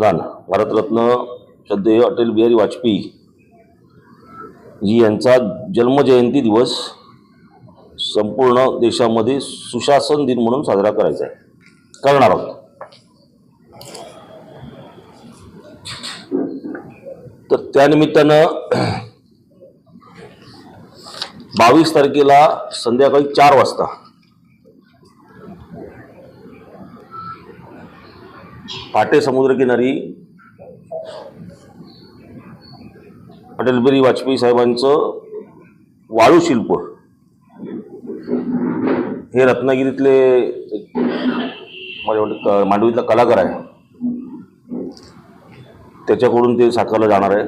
प्रधान भारतरत्न श्रद्धेय अटल बिहारी वाजपेयी जी यांचा जन्मजयंती दिवस संपूर्ण देशामध्ये सुशासन दिन म्हणून साजरा करायचा आहे. करणार आहोत. तर त्यानिमित्तानं बावीस तारखेला संध्याकाळी चार वाजता पाटे समुद्रकिनारी अटल बिहारी वाजपेयी साहेबांचं वाळू शिल्प. हे रत्नागिरीतले माझ्या वाटतं मांडवीतला कलाकार आहे. त्याच्याकडून ते साकारलं जाणार आहे.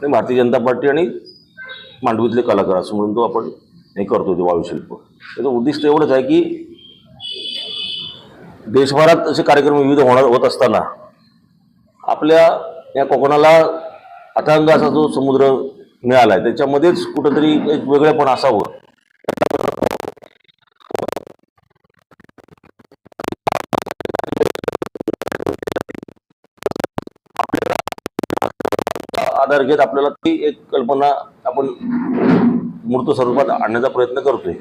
ते भारतीय जनता पार्टी आणि मांडवीतले कलाकार असं म्हणून तो आपण हे करतो ते वाळूशिल्प त्याचं उद्दिष्ट एवढंच आहे की देशभरात असे कार्यक्रम विविध होणार होत असताना आपल्या या कोकणाला अथांग असा जो समुद्र मिळाला आहे त्याच्यामध्येच कुठंतरी एक वेगळेपण असावं. आधार घेत आपल्याला ती एक कल्पना आपण मूर्त स्वरूपात आणण्याचा प्रयत्न करतोय.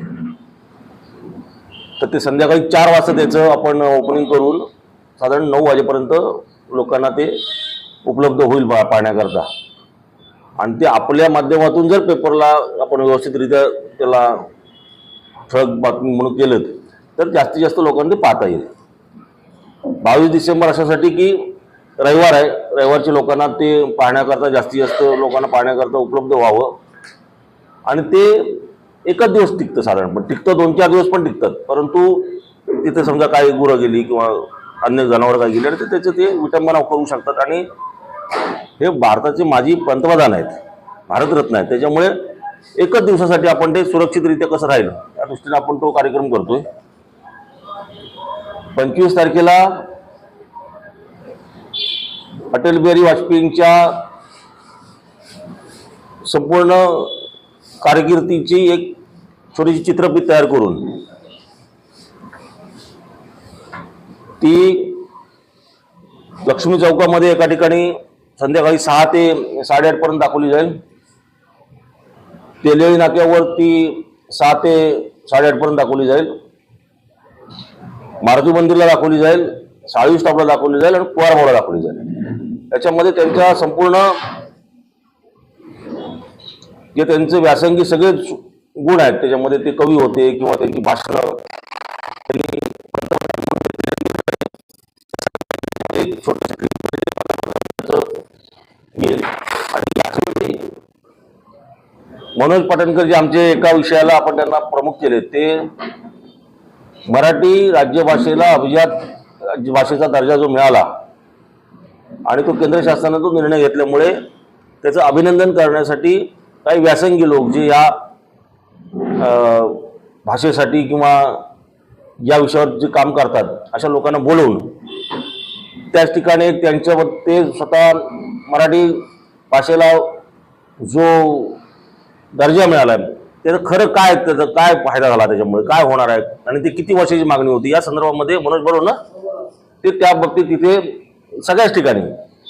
तर ते संध्याकाळी चार वाजता त्याचं आपण ओपनिंग करून साधारण नऊ वाजेपर्यंत लोकांना ते उपलब्ध होईल पा पाहण्याकरता. आणि ते आपल्या माध्यमातून जर पेपरला आपण व्यवस्थितरित्या त्याला ठळक बातमी म्हणून केलं तर जास्तीत जास्त लोकांना ते पाहता येईल. बावीस डिसेंबर अशासाठी की रविवार आहे रविवारच्या लोकांना ते पाहण्याकरता जास्तीत जास्त लोकांना पाहण्याकरता उपलब्ध व्हावं. आणि ते एकच दिवस टिकतं साधारण पण टिकतं दोन चार दिवस पण टिकतात. परंतु तिथे समजा काही गुरं गेली किंवा अन्य जनावर काय गेली तर त्याचं ते विटंबना करू शकतात. आणि हे भारताचे माजी पंतप्रधान आहेत भारतरत्न आहेत. त्याच्यामुळे एकच दिवसासाठी आपण ते सुरक्षितरित्या कसं राहील या दृष्टीने आपण तो कार्यक्रम करतोय. पंचवीस तारखेला अटल बिहारी वाजपेयींच्या संपूर्ण कारकिर्दीची एक छोटीशी चित्रपट तयार करून ती लक्ष्मी चौकामध्ये एका ठिकाणी संध्याकाळी सहा ते साडेआठ पर्यंत दाखवली जाईल. तेलेळी नाक्यावर ती सहा ते साडेआठ पर्यंत दाखवली जाईल. मारुती मंदिरला दाखवली जाईल साळी स्टॉपला दाखवली जाईल आणि कुवार दाखवली जाईल. त्याच्यामध्ये त्यांच्या संपूर्ण जे त्यांचे व्यासंगी सगळे गुण आहेत त्याच्यामध्ये ते कवी होते किंवा त्यांची भाषणं त्यांनी मनोज पाटणकर जे आमचे एका विषयाला आपण त्यांना प्रमुख केले ते मराठी राज्यभाषेला अभिजात राज्य भाषेचा दर्जा जो मिळाला आणि तो केंद्र शासनाने तो निर्णय घेतल्यामुळे त्याचं अभिनंदन करण्यासाठी काही व्यासंगी लोक जे या भाषेसाठी किंवा या विषयावर जे काम करतात अशा लोकांना बोलवून त्याच ठिकाणी त्यांच्या ते स्वतः मराठी भाषेला जो दर्जा मिळाला आहे त्याचं खरं काय त्याचा काय फायदा झाला त्याच्यामुळे काय होणार आहे आणि ते किती वर्षाची मागणी होती? या संदर्भामध्ये मनोज बरोबर ना ते त्या बाबतीत तिथे सगळ्याच ठिकाणी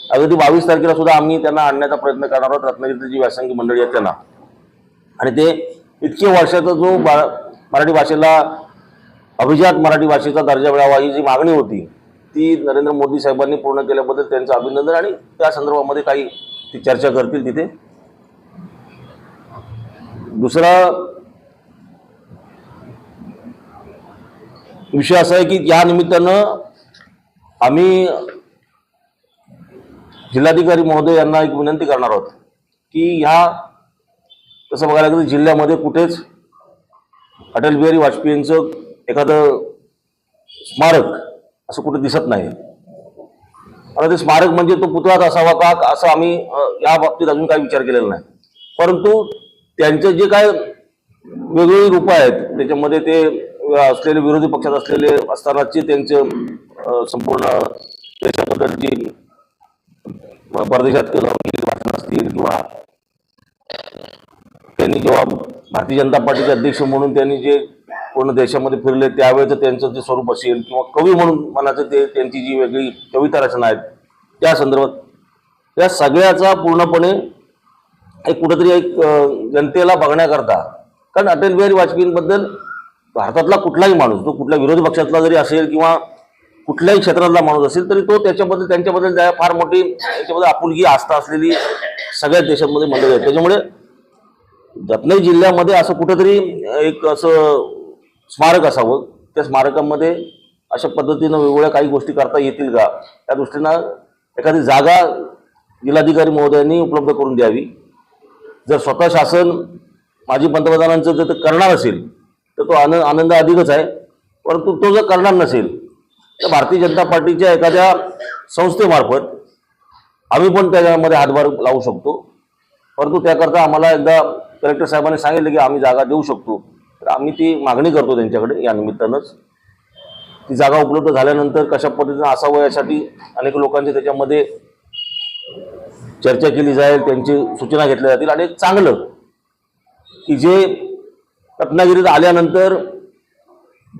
अगदी बावीस तारखेला सुद्धा आम्ही त्यांना आणण्याचा प्रयत्न करणार आहोत. रत्नागिरीची जी व्यासंगी मंडळी आहेत त्यांना. आणि ते इतके वर्षाचा जो बा मराठी भाषेला अभिजात मराठी भाषेचा दर्जा मिळावा ही जी मागणी होती ती नरेंद्र मोदी साहेबांनी पूर्ण केल्याबद्दल त्यांचं अभिनंदन आणि त्या संदर्भामध्ये काही ती चर्चा करतील तिथे. दुसरा विषय असा आहे की या निमित्तानं आम्ही जिल्हाधिकारी महोदय यांना एक विनंती करणार आहोत की ह्या तसं बघायला गेलं तर जिल्ह्यामध्ये कुठेच अटल बिहारी वाजपेयींचं एखादं स्मारक असं कुठे दिसत नाही. आता ते स्मारक म्हणजे तो पुतळाच असावा का असं आम्ही या बाबतीत अजून काही विचार केलेला नाही. परंतु त्यांचे जे काय वेगवेगळी रूपं आहेत त्याच्यामध्ये ते असलेले विरोधी पक्षात असलेले असतानाचे त्यांचं संपूर्ण देशाबद्दलची परदेशात जाऊन केलेली असतील किंवा त्यांनी जेव्हा भारतीय जनता पार्टीचे अध्यक्ष म्हणून त्यांनी जे पूर्ण देशामध्ये फिरले त्यावेळेचं त्यांचं जे स्वरूप असेल किंवा कवी म्हणून मनाचं ते त्यांची जी वेगळी कविता रचना आहेत त्या संदर्भात त्या सगळ्याचा पूर्णपणे एक कुठंतरी एक जनतेला बघण्याकरता कारण अटल बिहारी वाजपेयींबद्दल भारतातला कुठलाही माणूस तो कुठल्या विरोधी पक्षातला जरी असेल किंवा कुठल्याही क्षेत्रातला माणूस असेल तरी तो त्याच्याबद्दल त्यांच्याबद्दल त्या फार मोठी त्याच्याबद्दल आपुलकी आस्था असलेली सगळ्याच देशांमध्ये मंडळी आहेत. त्याच्यामुळे रत्नागिरी जिल्ह्यामध्ये असं कुठेतरी एक असं स्मारक असावं. त्या स्मारकामध्ये अशा पद्धतीनं वेगवेगळ्या काही गोष्टी करता येतील का? त्या दृष्टीनं एखादी जागा जिल्हाधिकारी महोदयांनी उपलब्ध करून द्यावी. जर स्वतः शासन माजी पंतप्रधानांचं जर करणार असेल तर तो आनंद आनंद अधिकच आहे. परंतु तो जर करणार नसेल तर भारतीय जनता पार्टीच्या एखाद्या संस्थेमार्फत आम्ही पण त्याच्यामध्ये हातभार लावू शकतो. परंतु त्याकरता आम्हाला एकदा कलेक्टर साहेबांनी सांगितलं की आम्ही जागा देऊ शकतो. तर आम्ही ती मागणी करतो त्यांच्याकडे या निमित्तानंच. ती जागा उपलब्ध झाल्यानंतर कशा पद्धतीनं असावं यासाठी अनेक लोकांची त्याच्यामध्ये चर्चा केली जाईल त्यांची सूचना घेतल्या जातील आणि एक चांगलं की जे रत्नागिरीत आल्यानंतर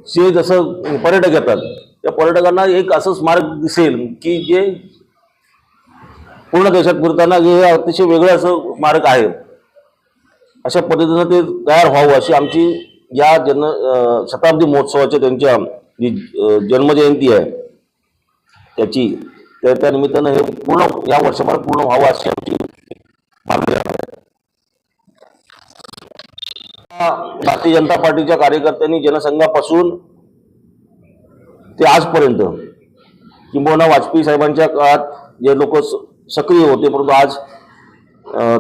जे जसं पर्यटक येतात त्या पर्यटकांना एक असं स्मारक दिसेल की जे पूर्ण देशात फिरताना हे अतिशय वेगळं असं स्मारक आहे. अशा पद्धतीनं ते तयार व्हावं अशी आमची या जन शताब्दी महोत्सवाच्या त्यांच्या जी जन्मजयंती आहे त्याची त्या त्यानिमित्तानं हे पूर्ण या वर्षभर पूर्ण व्हावं अशी आमची मागणी आहे. भारतीय जनता पार्टीच्या कार्यकर्त्यांनी जनसंघापासून ते आजपर्यंत. किंबहुना वाजपेयी साहेबांच्या काळात जे लोक सक्रिय होते परंतु आज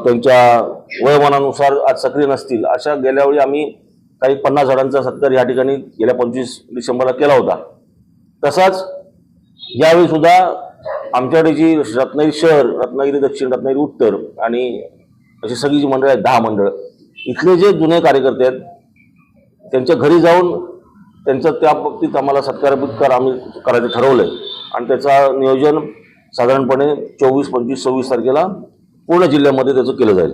त्यांच्या वयोमानानुसार आज सक्रिय नसतील. अशा गेल्यावेळी आम्ही काही पन्नास झाडांचा सत्कार या ठिकाणी गेल्या पंचवीस डिसेंबरला केला होता. तसाच यावेळी सुद्धा आमच्याकडे जी रत्नागिरी शहर रत्नागिरी दक्षिण रत्नागिरी उत्तर आणि अशी सगळी जी मंडळ आहेत दहा मंडळ इथले जे जुने कार्यकर्ते आहेत त्यांच्या घरी जाऊन त्यांचं त्या बाबतीत आम्हाला सत्कारपुरस्कार आम्ही करायचं ठरवलंय. आणि त्याचं नियोजन साधारणपणे चोवीस पंचवीस सव्वीस तारखेला पूर्ण जिल्ह्यामध्ये त्याचं केलं जाईल.